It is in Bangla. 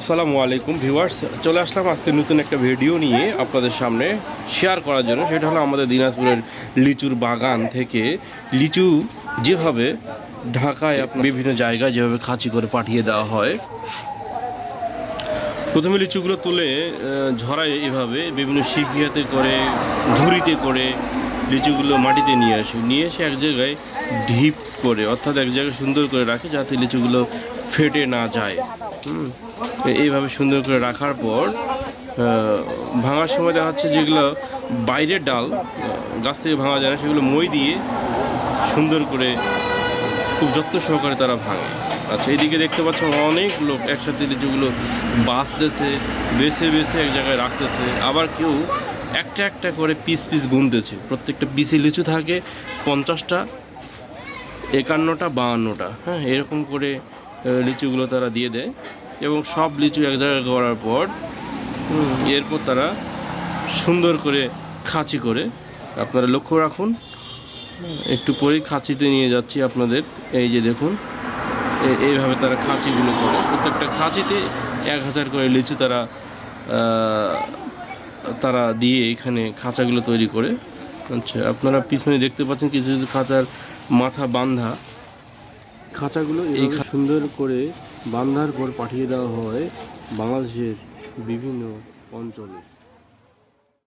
আসসালামু আলাইকুম, ভিউয়ার্স। চলে আসলাম আজকে নতুন একটা ভিডিও নিয়ে আপনাদের সামনে শেয়ার করার জন্য। সেটা হলো আমাদের দিনাজপুরের লিচুর বাগান থেকে লিচু যেভাবে ঢাকায় বিভিন্ন জায়গায় যেভাবে খাঁচি করে পাঠিয়ে দেওয়া হয়। প্রথমে লিচুগুলো তুলে ঝরায় এভাবে, বিভিন্ন শিখিয়াতে করে ঝুড়িতে করে লিচুগুলো মাটিতে নিয়ে আসে। নিয়ে এসে এক জায়গায় ঢিপ করে অর্থাৎ এক জায়গায় সুন্দর করে রাখে যাতে লিচুগুলো ফেটে না যায়। হুম, এইভাবে সুন্দর করে রাখার পর ভাঙার সময় দেখা যাচ্ছে যেগুলো বাইরের ডাল গাছ থেকে ভাঙা যায় না সেগুলো মই দিয়ে সুন্দর করে খুব যত্ন সহকারে তারা ভাঙে। আচ্ছা এইদিকে দেখতে পাচ্ছ অনেক লোক একসাথে লিচুগুলো বাঁচতেছে বেছে বেছে এক জায়গায় রাখতেছে। আবার কেউ একটা একটা করে পিস পিস গুনতেছে। প্রত্যেকটা পিসে লিচু থাকে পঞ্চাশটা, একান্নটা, বাহান্নটা। হ্যাঁ এরকম করে লিচুগুলো তারা দিয়ে দেয় এবং সব লিচু এক জায়গায় করার পর এরপর তারা সুন্দর করে খাঁচি করে। আপনারা লক্ষ্য রাখুন, একটু পরেই খাঁচিতে নিয়ে যাচ্ছি আপনাদের। এই যে দেখুন এইভাবে তারা খাঁচিগুলো করে। প্রত্যেকটা খাঁচিতে এক হাজার করে লিচু তারা তারা দিয়ে এখানে খাঁচাগুলো তৈরি করে। আচ্ছা আপনারা পিছনে দেখতে পাচ্ছেন কিছু কিছু খাঁচার মাথা বান্ধা। খাঁচাগুলো এই সুন্দর করে বান্ধার পর পাঠিয়ে দেওয়া হয় বাংলাদেশের বিভিন্ন অঞ্চলে।